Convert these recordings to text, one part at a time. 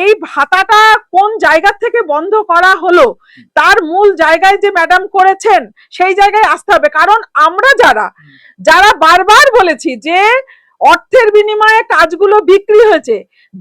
এই ভাতাটা কোন জায়গা থেকে বন্ধ করা হলো? তার মূল জায়গায় যে ম্যাডাম করেছেন, সেই জায়গায় আসতে হবে। কারণ আমরা যারা যারা বারবার বলেছি যে অর্থের বিনিময়ে কাজগুলো বিক্রি হয়েছে,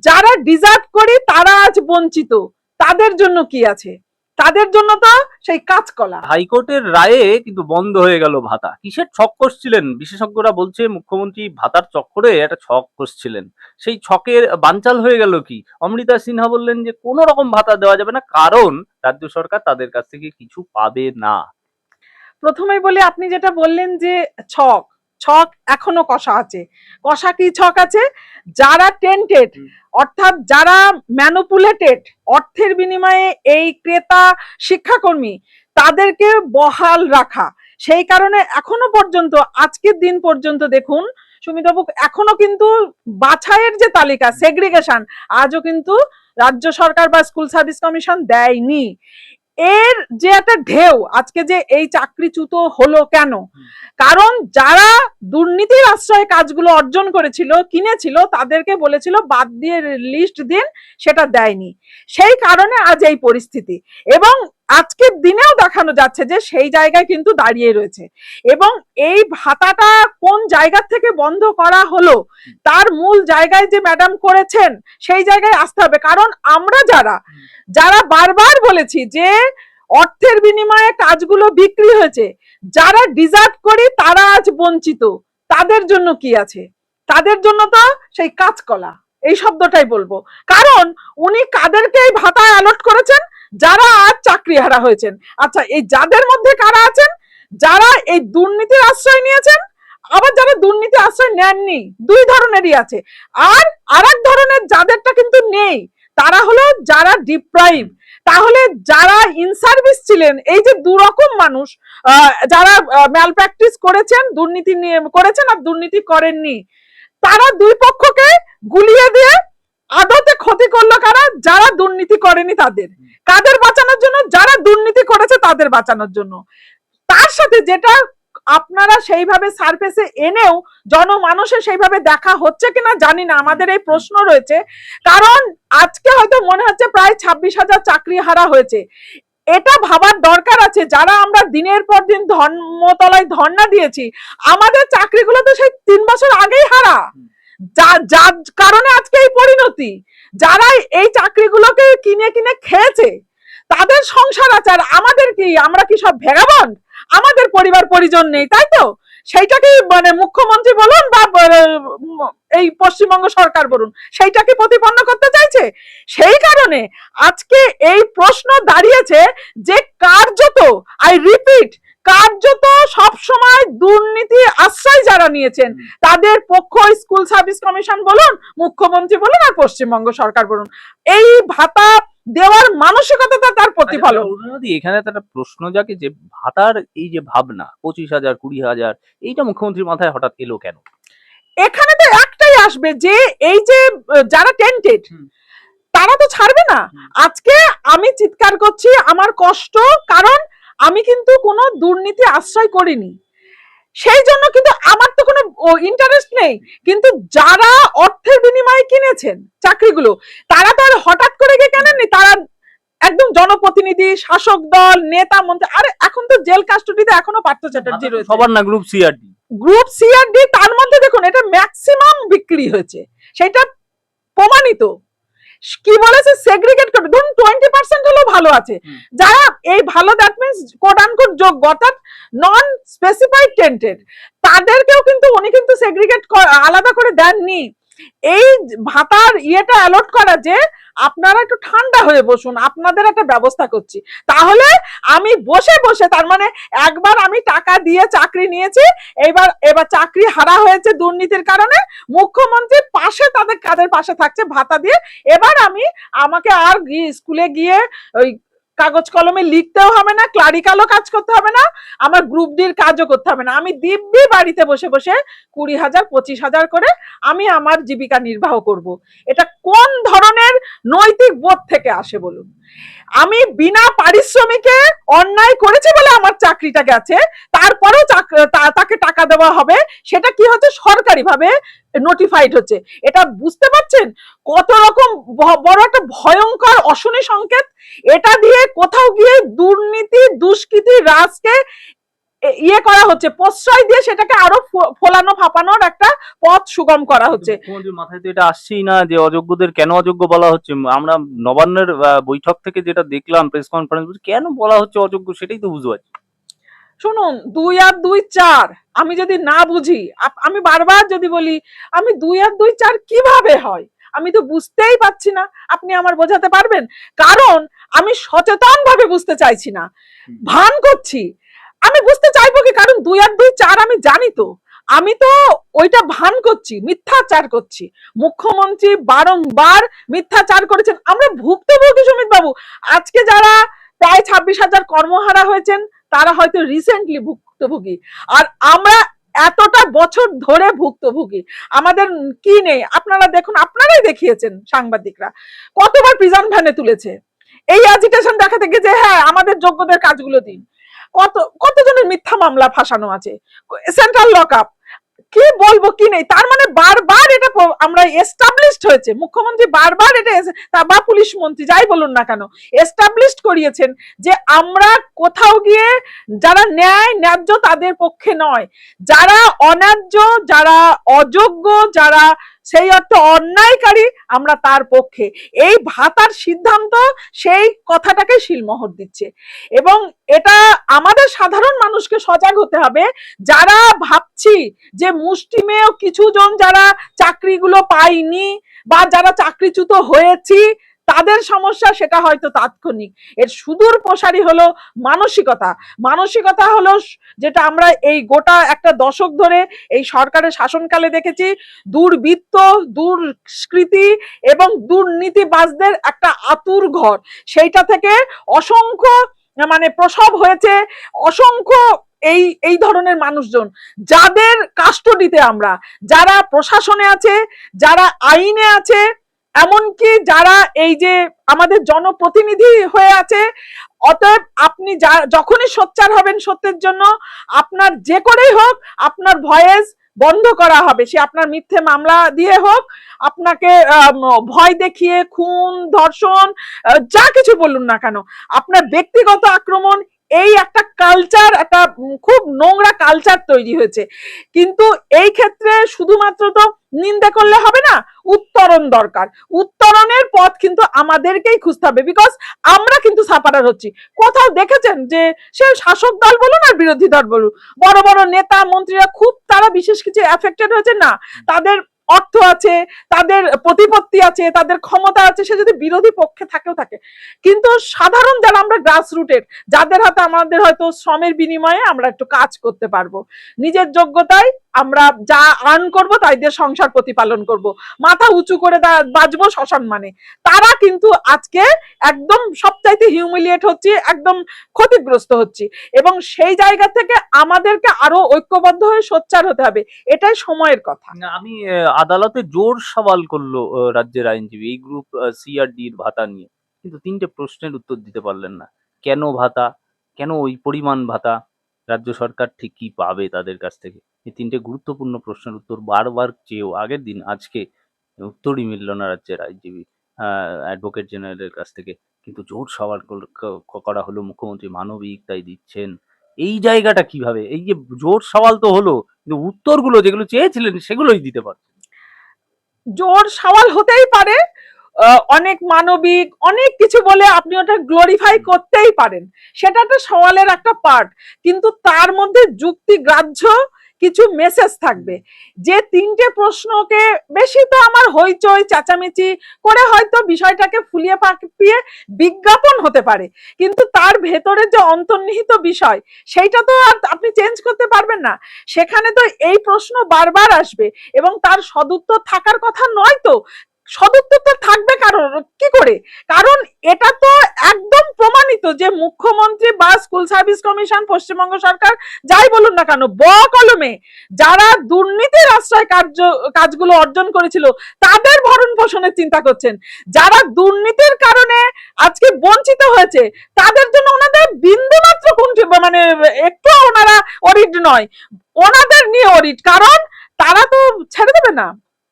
যারা ডিজার্ভ করি তারা আজ বঞ্চিত। তাদের জন্য কি আছে? তাদের জন্য তো সেই কাজকলা হাইকোর্টের রায়ে কিন্তু বন্ধ হয়ে গেল ভাতা। কিসের ছক কষছিলেন বিশেষজ্ঞরা বলছে মুখ্যমন্ত্রী ভাতার চক্করে একটা ছক কষছিলেন সেই ছকের বানচাল হয়ে গেল কি? অমৃতা সিনহা বললেন যে কোনো রকম ভাতা দেওয়া যাবে না কারণ রাজ্য সরকার তাদের কাছ থেকে কিছু পাবে না। প্রথমেই বলি আপনি যেটা বললেন যে ছক ছক এখনও কষা আছে। কষা কি ছক আছে? যারা টেন্টেড অর্থাৎ যারা ম্যানুপুলেটেড অর্থের বিনিময়ে এই ক্রেতা শিক্ষাকর্মী তাদেরকে বহাল রাখা। সেই কারণে এখনও পর্যন্ত আজকের দিন পর্যন্ত দেখুন সুমিতাবু এখনও কিন্তু বাছাইয়ের যে তালিকা সেগ্রিগেশন আজও কিন্তু রাজ্য সরকার বা স্কুল সার্ভিস কমিশন দেয়নি। এর যে একটা ঢেউ আজকে যে এই চাকরিচ্যুত হলো কেন? কারণ যারা দুর্নীতির আশ্রয়ে কাজগুলো অর্জন করেছিল কিনেছিল তাদেরকে বলেছিল বাদ দিয়ে লিস্ট দিন সেটা দেয়নি। সেই কারণে আজ এই পরিস্থিতি। এবং আজকের দিনেও দেখানো যাচ্ছে যে সেই জায়গায় কিন্তু দাঁড়িয়ে রয়েছে। এবং এই ভাতাটা কোন জায়গা থেকে বন্ধ করা হলো, তার মূল জায়গায় যে ম্যাডাম করেছেন, সেই জায়গায় আসতে হবে। কারণ আমরা যারা যারা বারবার বলেছি যে অর্থের বিনিময়ে কাজগুলো বিক্রি হয়েছে, যারা ডিজার্ভ করি তারা আজ বঞ্চিত। তাদের জন্য কি আছে? তাদের জন্য তো সেই কাজকলা এই শব্দটাই বলব। কারণ উনি কাদেরকে এই ভাতা অ্যালট করেছেন? যারা আজ চাকরি হারা হয়েছেন। আচ্ছা এই যাদের মধ্যে কারা আছেন? যারা এই দুর্নীতির আশ্রয় নিয়েছেন, আবার যারা দুর্নীতি আশ্রয় নেননি, দুই ধরনেরই আছে। আর আরেক ধরনের যাদেরটা কিন্তু নেই, তারা হলো যারা ডিপ্রাইভ তাহলে যারা ইন সার্ভিস ছিলেন, এই যে দুরকম মানুষ যারা ম্যাল প্র্যাকটিস করেছেন, দুর্নীতি নিয়ে করেছেন আর দুর্নীতি করেননি, তারা দুই পক্ষকে গুলিয়ে দিয়ে আদতে ক্ষতি করল কারা? যারা দুর্নীতি করেনি তাদের। কাদের বাঁচানোর জন্য? যারা দুর্নীতি করেছে তাদের বাঁচানোর জন্য। তার সাথে যেটা আপনারা সেইভাবে সার্ফেসে এনেও জনমানুষে সেইভাবে দেখা হচ্ছে কিনা জানি না। আমাদের এই প্রশ্ন রয়েছে। কারণ আজকে হয়তো মনে হচ্ছে প্রায় ছাব্বিশ হাজার চাকরি হারা হয়েছে। এটা ভাবার দরকার আছে। যারা আমরা দিনের পর দিন ধর্মতলায় ধর্ণা দিয়েছি, আমাদের চাকরিগুলো তো সেই তিন বছর আগেই হারা। যা যার কারণে আজকে এই পরিণতি। যারা এই চাকরিগুলোকে কিনে কিনে খেয়েছে, তাদের সংসার আছে আর আমাদের কি? আমরা কি সব ভেগাবন্ড? আমাদের পরিবার পরিজন নেই, তাই তো? সেইটাকে মানে মুখ্যমন্ত্রী বলুন বা এই পশ্চিমবঙ্গ সরকার বলুন সেইটাকে প্রতিপন্ন করতে চাইছে? সেই কারণে আজকে এই প্রশ্ন দাঁড়িয়েছে যে কার্যত আই রিপিট কার্যত সব সময় দুর্নীতি আশ্রয় যারা নিয়েছেন তাদের পক্ষ স্কুল সার্ভিস কমিশন বলুন মুখ্যমন্ত্রী বলুন আর পশ্চিমবঙ্গ সরকার বলুন এই ভাতা দেওয়ার মানসিকতা তার প্রতিফলন। আচ্ছা, এখানে একটা প্রশ্ন জাগে যে ভাতার এই যে ভাবনা পঁচিশ হাজার কুড়ি হাজার এইটা মুখ্যমন্ত্রীর মাথায় হঠাৎ এলো কেন? এখানে তো একটাই আসবে যে এই যে যারা টেন্টেড তারা তো ছাড়বে না। আজকে আমি চিৎকার করছি আমার কষ্ট কারণ আমি কিন্তু কোনো দুর্নীতি আশ্রয় করিনি। সেই জন্য কিন্তু আমার তো কোনো ইন্টারেস্ট নেই। কিন্তু যারা অর্থের বিনিময়ে কিনেছেন চাকরিগুলো তারা তো আর হঠাৎ করে গিয়ে কেনেননি? তারা একদম জনপ্রতিনিধি শাসক দল নেতা মন্ত্রী আরে এখন তো জেল কাস্টডিতে এখনও পার্থ চ্যাটার্জি রয়েছে। সবার না group CRD group C R D তার মধ্যে দেখুন এটা ম্যাক্সিমাম বিক্রি হয়েছে। সেটা প্রমাণিত। কি বলেছে? সেগ্রিগেট করবে ধরুন টোয়েন্টি পার্সেন্ট হলেও ভালো আছে। যারা এই ভালো দ্যাট মিনস কোড আনকোড যোগ্য অর্থাৎ নন স্পেসিফাইড টেন্টেড তাদেরকেও কিন্তু উনি কিন্তু সেগ্রিগেট আলাদা করে দেননি। এই ভাতার ইয়েটা অ্যালট করা যে আপনারা একটু ঠান্ডা হয়ে বসুন, আপনাদের একটা ব্যবস্থা করছি। তাহলে আমি বসে বসে, তার মানে একবার আমি টাকা দিয়ে চাকরি নিয়েছি, এবার এবার চাকরি হারা হয়েছে দুর্নীতির কারণে, মুখ্যমন্ত্রীর পাশে তাদের কাদের পাশে থাকছে ভাতা দিয়ে, এবার আমি আমাকে আর স্কুলে গিয়ে ওই কাগজ কলমে লিখতেও হবে না ক্লারিক্যালও কাজ করতে হবে না, আমার গ্রুপ ডির কাজও করতে হবে না। আমি দিব্যি বাড়িতে বসে বসে কুড়ি হাজার, পঁচিশ হাজার করে আমি আমার জীবিকা নির্বাহ করব। এটা কোন ধরনের নৈতিক বোধ থেকে আসে বলুন? আমি বিনা পারিশ্রমিকে অন্যায় করেছে বলে আমার চাকরিটা গেছে, তারপরেও তাকে টাকা দেওয়া হবে, সেটা কি হচ্ছে? সরকারিভাবে নোটিফাইড হচ্ছে। এটা বুঝতে পারছেন? কত রকম বড় একটা ভয়ঙ্কর, অশনি সংকেত। এটা দিয়ে কোথাও গিয়ে দুর্নীতি, দুষ্কৃতি, রাজকে ইয়ে করা হচ্ছে প্রশ্রয় দিয়ে সেটাকে আরও ফোলানো ফাপানোর একটা পথ সুগম করা হচ্ছে। মাথায় তো এটা আসছেই না যে অযোগ্যদের কেন অযোগ্য বলা হচ্ছে? আমরা নবান্নের বৈঠক থেকে যেটা দেখলাম প্রেস কনফারেন্স কেন বলা হচ্ছে অযোগ্য সেটাই তো বুঝতে পারছি শুনুন দুই আর দুই চার আমি যদি না বুঝি আমি বারবার যদি বলি আমি দুই আর দুই চার কীভাবে হয়? আমি তো বুঝতেই পারছি না আপনি আমার বোঝাতে পারবেন? কারণ আমি সচেতন ভাবে বুঝতে চাইছি না। ভান করছি আমি বুঝতে চাইব কি, কারণ দুই আর দুই চার আমি জানি তো। আমি তো ওইটা ভান করছি, মিথ্যাচার করছি। মুখ্যমন্ত্রী বারংবার মিথ্যাচার করেছেন। আমরা ভুক্তভোগী সুমিত বাবু। আজকে যারা প্রায় ছাব্বিশ হাজার কর্মহারা হয়েছেন, তারা হয়তো রিসেন্টলি ভুক্তভোগী আর আমরা এতটা বছর ধরে ভুক্তভোগী আমাদের কি নেই? আপনারা দেখুন, আপনারাই দেখিয়েছেন সাংবাদিকরা। কতবার প্রিজন ভ্যানে তুলেছে। এই অ্যাজিটেশন দেখাতে গিয়ে যে হ্যাঁ আমাদের যোগ্যদের কাজগুলো দিন। কত, কতজনের মিথ্যা মামলা ফাঁসানো আছে? সেন্ট্রাল লক আপ কি বলব, কি নেই? তার মানে বারবার এটা আমরা এস্টাবলিশড হয়েছে। মুখ্যমন্ত্রী বারবার এটা বা পুলিশ মন্ত্রী, যাই বলুন না কেন এস্টাবলিশড করিয়েছেন যে আমরা কোথাও গিয়ে যারা ন্যায় ন্যায্য তাদের পক্ষে নয়। যারা অন্যায্য, যারা অযোগ্য, যারা সেই অর্থে অন্যায়কারী আমরা তার পক্ষে। এই ভাতার সিদ্ধান্ত সেই কথাটাকে শিলমোহর দিচ্ছে। এবং এটা আমাদের সাধারণ মানুষকে সজাগ হতে হবে। যারা ভাবছি যে মুষ্টিমেয় কিছু জন যারা চাকরিগুলো পাইনি বা যারা চাকরিচ্যুত হয়েছি তাদের সমস্যা সেটা হয়তো তাৎক্ষণিক। এর সুদূর প্রসারী হলো মানসিকতা। মানসিকতা হলো যেটা আমরা এই গোটা একটা দশক ধরে এই সরকারের শাসনকালে দেখেছি, দুর্বৃত্ত, দুষ্কৃতি এবং দুর্নীতিবাজদের একটা আতুর ঘর। সেইটা থেকে অসংখ্য মানে প্রসব হয়েছে অসংখ্য এই এই ধরনের মানুষজন। যাদের কাস্টডিতে আমরা, যারা প্রশাসনে আছে, যারা আইনে আছে এমনকি যারা এই যে আমাদের জনপ্রতিনিধি হয়ে আছে, অতএব আপনি যা- যখনই সোচ্চার হবেন সত্যের জন্য, আপনার যে করেই হোক, আপনার ভয়েস বন্ধ করা হবে। সে আপনার মিথ্যে মামলা দিয়ে হোক, আপনাকে ভয় দেখিয়ে, খুন, ধর্ষণ যা কিছু বলুন না কেন, আপনার ব্যক্তিগত আক্রমণ এই একটা কালচার একটা খুব নোংরা কালচার তৈরি হয়েছে। কিন্তু এই ক্ষেত্রে শুধুমাত্র তো নিন্দে করলে হবে না, উত্তরণ দরকার। উত্তরণের পথ কিন্তু আমাদেরকেই খুঁজতে হবে বিকজ আমরা কিন্তু সাপারার হচ্ছি। কোথাও দেখেছেন যে সে শাসক দল বলুন আর বিরোধী দল বলুন, বড় বড় নেতা, মন্ত্রীরা খুব তারা বিশেষ কিছু এফেক্টেড হয়েছে না। তাদের অর্থ আছে, তাদের প্রতিপত্তি আছে, তাদের ক্ষমতা আছে, সে যদি বিরোধী পক্ষে থাকেও থাকে। কিন্তু সাধারণ যারা আমরা গ্রাস রুটের যাদের হাতে আমাদের হয়তো শ্রমের বিনিময়ে আমরা একটু কাজ করতে পারব। নিজের যোগ্যতায় আমরা যা আর্ন করব তাই দিয়ে সংসার প্রতিপালন করব। মাথা উঁচু করে বাঁচবো শ্মশান মানে। তারা কিন্তু আজকে একদম সবচাইতে হিউমিলিয়েট হচ্ছে, একদম ক্ষতিগ্রস্ত হচ্ছে। এবং সেই জায়গা থেকে আমাদেরকে আরও ঐক্যবদ্ধ হয়ে সোচ্চার হতে হবে। এটাই সময়ের কথা। আমি আদালতে জোর সওয়াল করল রাজ্যের আইনজীবী, এই গ্রুপ সিআরডির ভাতা নিয়ে। কিন্তু তিনটে প্রশ্নের উত্তর দিতে পারলেন না। কেন ভাতা? কেন ওই পরিমাণ ভাতা? রাজ্য সরকার ঠিক কি পাবে তাদের কাছ থেকে? এই তিনটে গুরুত্বপূর্ণ প্রশ্নের উত্তর বারবার চেয়েও আগের দিন আজকে উত্তরই মিলল না রাজ্যের আইনজীবী অ্যাডভোকেট জেনারেলের কাছ থেকে। কিন্তু জোর ক- করা হলো মুখ্যমন্ত্রী মানবিক তাই দিচ্ছেন। এই জায়গাটা কীভাবে? এই যে জোর সওয়াল তো হলো কিন্তু উত্তরগুলো যেগুলো চেয়েছিলেন সেগুলোই দিতে পারছেন। জোর সওয়াল হতেই পারে অনেক মানবিক অনেক কিছু বলে আপনি ওটা গ্লোরিফাই করতেই পারেন। সেটা একটা সওয়ালের একটা পার্ট কিন্তু তার মধ্যে যুক্তি গ্রাহ্য কিছু মেসেজ থাকবে। যে তিনটে প্রশ্নকে বেশি তো আমার হইচই, চেঁচামেচি করে হয়তো বিষয়টাকে ফুলিয়ে পাকিয়ে বিজ্ঞাপন হতে পারে। কিন্তু তার ভেতরে যে অন্তর্নিহিত বিষয়, সেইটা তো আর আপনি চেঞ্জ করতে পারবেন না। সেখানে তো এই প্রশ্ন বারবার আসবে এবং তার সদুত্তর থাকার কথা নয় তো। সদুত্তর তো থাকবে কারণ কি করে? কারণ এটা তো একদম প্রমাণিত যে মুখ্যমন্ত্রী বা স্কুল সার্ভিস কমিশন, পশ্চিমবঙ্গ সরকার, যাই বলুন না কেন, ব কলমে যারা দুর্নীতির আশ্রয় কার্য, কাজগুলো অর্জন করেছিল, তাদের ভরণ পোষণের চিন্তা করছেন। যারা দুর্নীতির কারণে আজকে বঞ্চিত হয়েছে, তাদের জন্য ওনাদের বিন্দু মাত্র কোনটি মানে একটু ওনারা অরিড নয়। ওনাদের নিয়ে অরিড, কারণ তারা তো ছেড়ে দেবে না।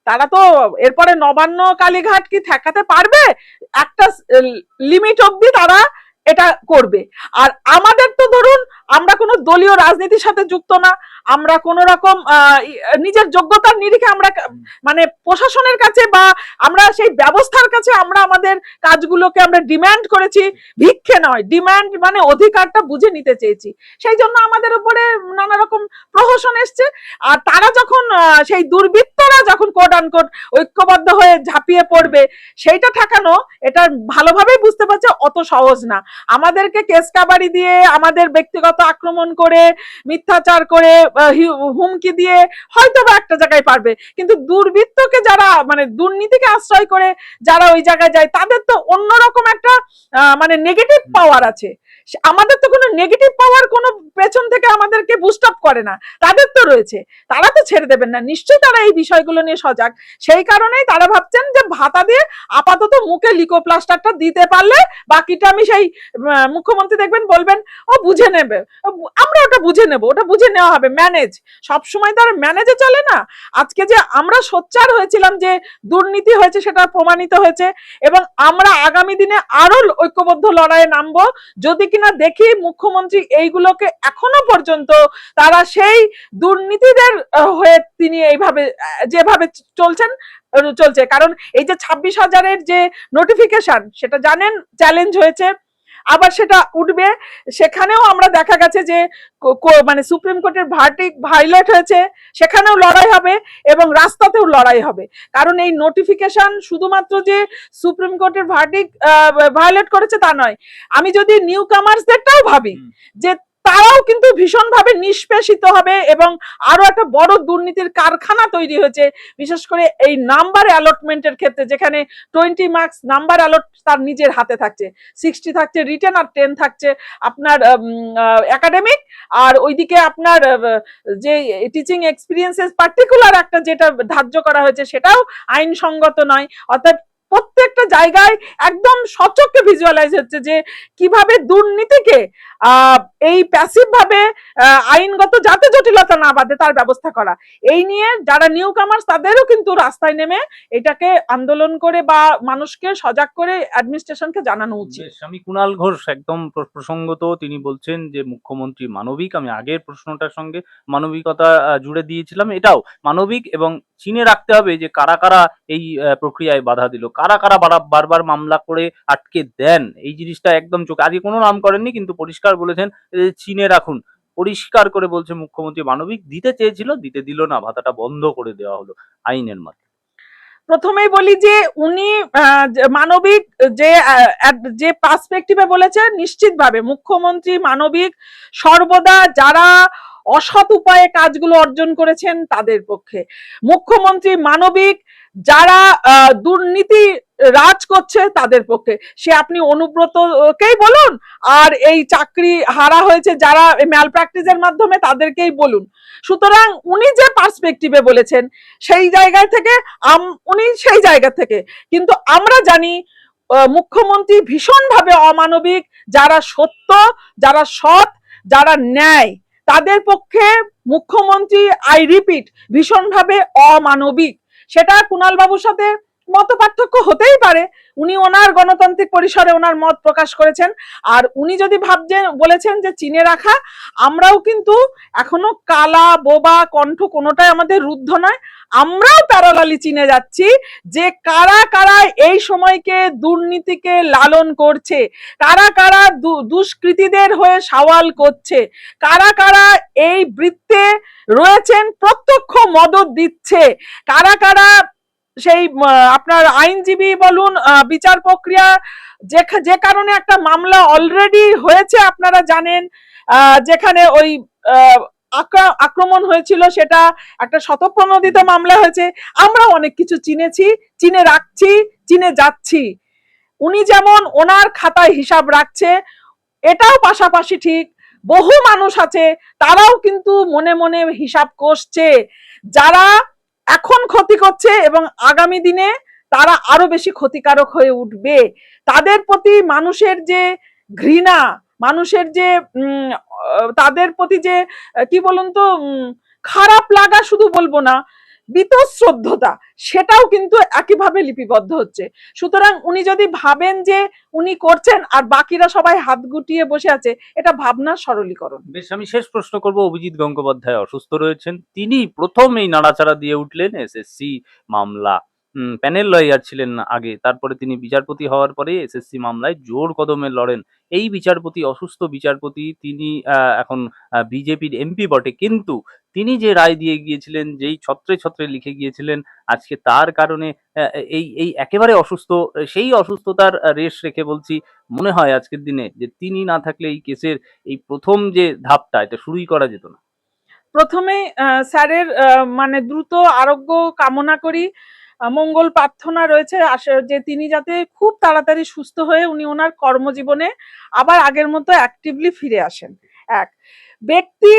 তারা তো এরপরে নবান্ন কালীঘাট কি ঠেকাতে পারবে? একটা লিমিট অবধি তারা এটা করবে। আর আমাদের তো ধরুন, আমরা কোনো দলীয় রাজনীতির সাথে যুক্ত না। আমরা কোন রকম নিজের যোগ্যতার নিরিখে আমরা মানে প্রশাসনের কাছে বা আমরা সেই ব্যবস্থার কাছে আমরা আমাদের কাজগুলোকে আমরা ডিম্যান্ড করেছি। ভিক্ষে নয় ডিম্যান্ড মানে অধিকারটা বুঝে নিতে চেয়েছি। সেই জন্য আমাদের উপরে নানা রকম প্রহসন এসছে। আর তারা যখন সেই দুর্বৃত্তরা যখন কোড আনকোড ঐক্যবদ্ধ হয়ে ঝাঁপিয়ে পড়বে, সেইটা ঠেকানো এটা ভালোভাবেই বুঝতে পারছে অত সহজ না। আমাদেরকে কেস কাবারি দিয়ে, আমাদের ব্যক্তিগত আক্রমণ করে, মিথ্যাচার করে হুমকি দিয়ে হয়তো বা একটা জায়গায় পারবে। কিন্তু দুর্বৃত্তকে যারা মানে দুর্নীতিকে আশ্রয় করে যারা ওই জায়গায় যায়, তাদের তো অন্যরকম একটা মানে নেগেটিভ পাওয়ার আছে। আমাদের তো কোনো নেগেটিভ পাওয়ার কোনো পেছন থেকে আমাদেরকে বুস্ট আপ করে না। তাদের তো রয়েছে। তারা তো ছেড়ে দেবেন না। নিশ্চয়ই তারা এই বিষয়গুলো নিয়ে সজাগ। সেই কারণেই তারা ভাবছেন যে ভাতা দিয়ে আপাতত মুখে লিকোপ্লাস্টারটা দিতে পারলে বাকিটা আমি সেই মুখ্যমন্ত্রী দেখবেন বলবেন, ও বুঝে নেবে। আমরা ওটা বুঝে নেব। ওটা বুঝে নেওয়া হবে। ম্যানেজ সব সময় তো আর ম্যানেজে চলে না। আজকে যে আমরা সোচ্চার হয়েছিলাম যে দুর্নীতি হয়েছে সেটা প্রমাণিত হয়েছে এবং আমরা আগামী দিনে আরও ঐক্যবদ্ধ লড়াইয়ে নামবো। যদি কিনা দেখি মুখ্যমন্ত্রী এইগুলোকে এখনও পর্যন্ত তারা সেই দুর্নীতিদের হয়ে তিনি এইভাবে যেভাবে চলছেন, চলছে। কারণ এই যে ছাব্বিশ হাজারের যে নোটিফিকেশন সেটা জানেন চ্যালেঞ্জ হয়েছে। আবার সেটা উঠবে। সেখানেও আমরা দেখা গেছে যে মানে সুপ্রিম কোর্টের ভার্টিক ভাইলেট হয়েছে। সেখানেও লড়াই হবে এবং রাস্তাতেও লড়াই হবে। কারণ এই নোটিফিকেশন শুধুমাত্র যে সুপ্রিম কোর্টের ভার্টিক ভায়োলেট করেছে তা নয়। আমি যদি নিউ কামার্সদেরটাও ভাবি যে তারাও কিন্তু ভীষণভাবে নিষ্পেষিত হবে এবং আরও একটা বড় দুর্নীতির কারখানা তৈরি হয়েছে, বিশেষ করে এই নাম্বার অ্যালটমেন্টের ক্ষেত্রে, যেখানে টোয়েন্টি মার্কস নাম্বার অ্যালট তার নিজের হাতে থাকছে। সিক্সটি থাকছে রিটেন আর টেন থাকছে। আপনার একাডেমিক আর ওইদিকে আপনার যে টিচিং এক্সপিরিয়েন্সেস পার্টিকুলার একটা যেটা ধার্য করা হয়েছে, সেটাও আইনসঙ্গত নয়। অর্থাৎ প্রত্যেকটা জায়গায় একদম সচক্ষে ভিজুয়ালাইজ হচ্ছে যে কীভাবে দুর্নীতিকে এই প্যাসিভ ভাবে আইনগত যাতে জটিলতা না বাঁধে তার ব্যবস্থা করা। এই নিয়ে যারা নিউ কামার্স তাদেরও কিন্তু রাস্তায় নেমে এটাকে আন্দোলন করে বা মানুষকে সজাগ করে অ্যাডমিনিস্ট্রেশনকে জানানো উচিত। আমি কুণাল ঘোষ একদম প্র- প্রসঙ্গত তিনি বলছেন যে মুখ্যমন্ত্রী মানবিক, আমি আগের প্রশ্নটার সঙ্গে মানবিকতা জুড়ে দিয়েছিলাম। এটাও মানবিক এবং চিনে রাখতে হবে যে কারা কারা এই প্রক্রিয়ায় বাধা দিল কারা বারা- বারবার মামলা করে আটকে দেন। এই জিনিসটা একদম চোখে আজকে কোনো নাম করেননি, কিন্তু পরিষ্কার বলেছেন চিনে রাখুন। পরিষ্কার করে বলছে মুখ্যমন্ত্রী মানবিক, দিতে চেয়েছিল, দিতে দিল না, ভাতাটা বন্ধ করে দেওয়া হলো আইনের মাধ্যমে। প্রথমেই বলি যে উনি মানবিক, যে যে পার্সপেক্টিভে বলেছে নিশ্চিতভাবে মুখ্যমন্ত্রী মানবিক সর্বদা যারা অসৎ উপায়ে কাজগুলো অর্জন করেছেন, তাদের পক্ষে। মুখ্যমন্ত্রী মানবিক যারা দুর্নীতি রাজ করছে তাদের পক্ষে। সে আপনি অনুব্রতকেই বলুন, আর এই চাকরি হারা হয়েছে যারা ম্যাল প্র্যাকটিসের মাধ্যমে তাদেরকেই বলুন। সুতরাং উনি যে পার্সপেক্টিভে বলেছেন, সেই জায়গা থেকে উনি সেই জায়গা থেকে। কিন্তু আমরা জানি মুখ্যমন্ত্রী ভীষণভাবে অমানবিক, যারা সত্য, যারা সৎ, যারা ন্যায়, তাদের পক্ষে মুখ্যমন্ত্রী আই রিপিট ভীষণভাবে অমানবিক। সেটা কুনাল বাবুর সাথে মত পার্থক্য হতেই পারে। উনি ওনার গণতান্ত্রিক পরিসরে ওনার মত প্রকাশ করেছেন। আর উনি যদি ভাবছেন, বলেছেন যে চিনে রাখা, আমরাও কিন্তু এখনও কালা, বোবা, কণ্ঠ কোনোটাই আমাদের রুদ্ধ নয়। আমরাও প্যারালালি চিনে যাচ্ছি, যে কারা কারা এই সময়কে দুর্নীতিকে লালন করছে, কারা কারা দুষ্কৃতীদের হয়ে সওয়াল করছে, কারা কারা এই বৃত্তে রয়েছেন, প্রত্যক্ষ মদত দিচ্ছে, কারা কারা সেই আপনার আইনজীবী বলুন বিচার প্রক্রিয়া যে যে কারণে একটা মামলা অলরেডি হয়েছে, আপনারা জানেন যেখানে ওই আক্রমণ হয়েছিল, সেটা একটা শতপ্রণোদিত মামলা হয়েছে। আমরা অনেক কিছু চিনেছি, চিনে রাখছি, চিনে যাচ্ছি। উনি যেমন ওনার খাতায় হিসাব রাখছে, এটাও পাশাপাশি ঠিক, বহু মানুষ আছে, তারাও কিন্তু মনে মনে হিসাব কষছে। যারা এখন ক্ষতি করছে এবং আগামী দিনে তারা আরও বেশি ক্ষতিকারক হয়ে উঠবে। তাদের প্রতি মানুষের যে ঘৃণা, মানুষের যে তাদের প্রতি যে, কি বলুন তো খারাপ লাগা শুধু বলব না বীতশ্রদ্ধতা, সেটাও কিন্তু একইভাবে লিপিবদ্ধ হচ্ছে। সুতরাং উনি যদি ভাবেন যে উনি করছেন আর বাকিরা সবাই হাত গুটিয়ে বসে আছে, এটা ভাবনার সরলীকরণ। বেশ, আমি শেষ প্রশ্ন করব। অভিজিৎ গঙ্গোপাধ্যায় অসুস্থ রয়েছেন। তিনি প্রথম এই নাড়াচাড়া দিয়ে উঠলেন এসএসসি মামলা। প্যানেল লয়ার ছিলেন আগে। তারপরে তিনি বিচারপতি হওয়ার পরে এসএসসি মামলায় জোর কদমে লড়েন। এই বিচারপতি, অসুস্থ বিচারপতি, তিনি এখন বিজেপির এমপি বটে। কিন্তু তিনি যে রায় দিয়ে গিয়েছিলেন, যেই ছত্রে ছত্রে লিখে গিয়েছিলেন, আজকে তার কারণে এই এই একেবারে অসুস্থ, সেই অসুস্থতার রেশ রেখে বলছি, মনে হয় আজকের দিনে যে তিনি না থাকলে এই কেসের এই প্রথম যে ধাপটা, এটা শুরুই করা যেত না। প্রথমে স্যারের মানে দ্রুত আরোগ্য কামনা করি মঙ্গল প্রার্থনা রয়েছে যে তিনি যাতে খুব তাড়াতাড়ি সুস্থ হয়ে উনি ওনার কর্মজীবনে আবার আগের মতো অ্যাক্টিভলি ফিরে আসেন। এক, ব্যক্তি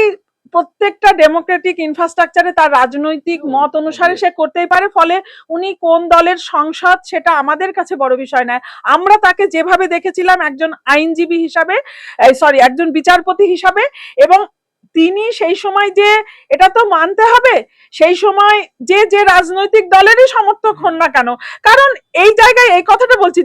প্রত্যেকটা ডেমোক্রেটিক ইনফ্রাস্ট্রাকচারে তার রাজনৈতিক মত অনুসারে সে করতেই পারে ফলে উনি কোন দলের সংসদ সেটা আমাদের কাছে বড় বিষয় নয়। আমরা তাকে যেভাবে দেখেছিলাম একজন আইনজীবী হিসাবে সরি একজন বিচারপতি হিসাবে এবং তিনি সেই সময় যে এটা তো মানতে হবে সেই সময় যে যে রাজনৈতিক দলেরই সমর্থক হন না কেন কারণ এই জায়গায় এই কথাটা বলছি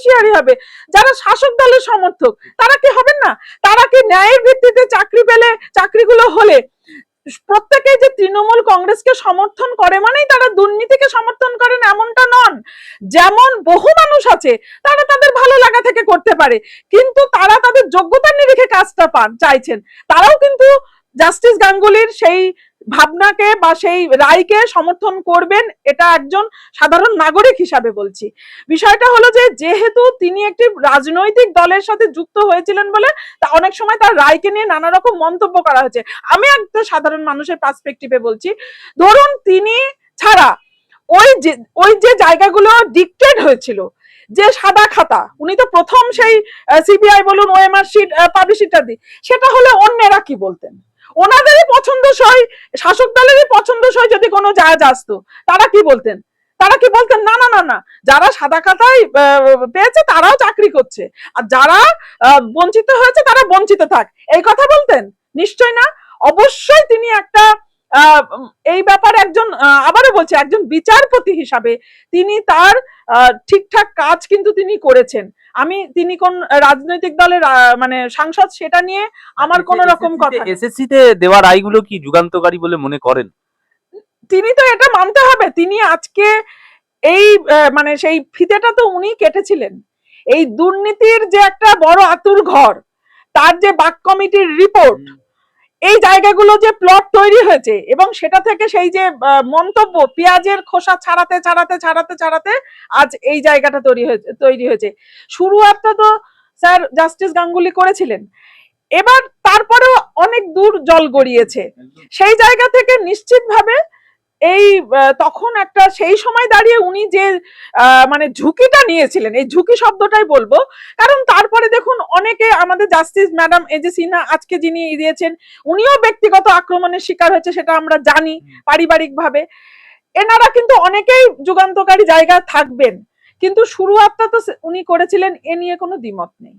বেনিফিশিয়ারি হবে। যারা শাসক দলের সমর্থক, তারা কি হবেন না? তারা কি ন্যায়ের ভিত্তিতে চাকরি পেলে, চাকরিগুলো হলে? প্রত্যেকে যে তৃণমূল কংগ্রেসকে সমর্থন করে মানেই তারা দুর্নীতিকে সমর্থন করেন এমনটা নন। যেমন বহু মানুষ আছে, তারা তাদের ভালো লাগা থেকে করতে পারে। কিন্তু তারা তাদের যোগ্যতার নিরিখে কাজটা পান, চাইছেন। তারাও কিন্তু জাস্টিস গাঙ্গুলির সেই ভাবনাকে বা সেই রায়কে সমর্থন করবেন এটা একজন সাধারণ নাগরিক হিসাবে বলছি। বিষয়টা হলো যে, যেহেতু তিনি একটি রাজনৈতিক দলের সাথে যুক্ত হয়েছিলেন বলে তা অনেক সময় তার রায়কে নিয়ে নানা রকম মন্তব্য করা হয়েছে। আমি একটা সাধারণ মানুষের পার্সপেক্টিভে বলছি। ধরুন তিনি ছাড়া ওই যে ওই যে জায়গাগুলো ডিক্টেড হয়েছিল, যে সাদা খাতা, উনি তো প্রথম সেই সিবিআই বলুন ওএমআর শিট পাবলিশ ইত্যাদি সেটা হলে অন্যেরা কি বলতেন? ওনাদেরই পছন্দসই, শাসক দলেরই পছন্দসই যদি কোনো জায়গা আসতো। তারা কি বলতেন? তারা কি বলতেন, না না না না, যারা সাদা খাতায় পেয়েছে তারাও চাকরি করছে। আর যারা বঞ্চিত হয়েছে তারা বঞ্চিত থাক। এই কথা বলতেন? নিশ্চয় না? অবশ্যই তিনি একটা এই ব্যাপারে একজন আবারও বলছি, একজন বিচারপতি হিসাবে তিনি তার ঠিকঠাক কাজ কিন্তু তিনি করেছেন। আমি তিনি কোন রাজনৈতিক দলের মানে সাংসদ সেটা নিয়ে আমার কোন রকম কথা এসএসসি তে দেওয়ার রায়গুলো কি যুগান্তকারী বলে মনে করেন? তিনি তো এটা মানতে হবে। তিনি আজকে এই মানে সেই ফিতেটা তো উনি কেটেছিলেন। এই দুর্নীতির যে একটা বড় আতুর ঘর তার যে বাক কমিটির রিপোর্ট এই জায়গাগুলো যে প্লট তৈরি হয়েছে এবং সেটা থেকে সেই যে মন্তব্য পেঁয়াজের খোসা ছাড়াতে ছাড়াতে ছাড়াতে ছাড়াতে আজ এই জায়গাটা তৈরি হয়েছে তৈরি হয়েছে। শুরু একটা তো স্যার জাস্টিস গাঙ্গুলি করেছিলেন। এবার তারপরেও অনেক দূর জল গড়িয়েছে। সেই জায়গা থেকে নিশ্চিতভাবে এই তখন একটা সেই সময় দাঁড়িয়ে উনি যে মানে ঝুঁকিটা নিয়েছিলেন, এই ঝুঁকি শব্দটাই বলব। কারণ তারপরে দেখুন, অনেকে আমাদের জাস্টিস ম্যাডাম এই যে সিনহা আজকে যিনি দিয়েছেন, উনিও ব্যক্তিগত আক্রমণের শিকার হয়েছে, সেটা আমরা জানি পারিবারিক ভাবে এনারা কিন্তু অনেকেই যুগান্তকারী জায়গায় থাকবেন, কিন্তু শুরুয়াতটা তো উনি করেছিলেন, এ নিয়ে কোনো দ্বিমত নেই।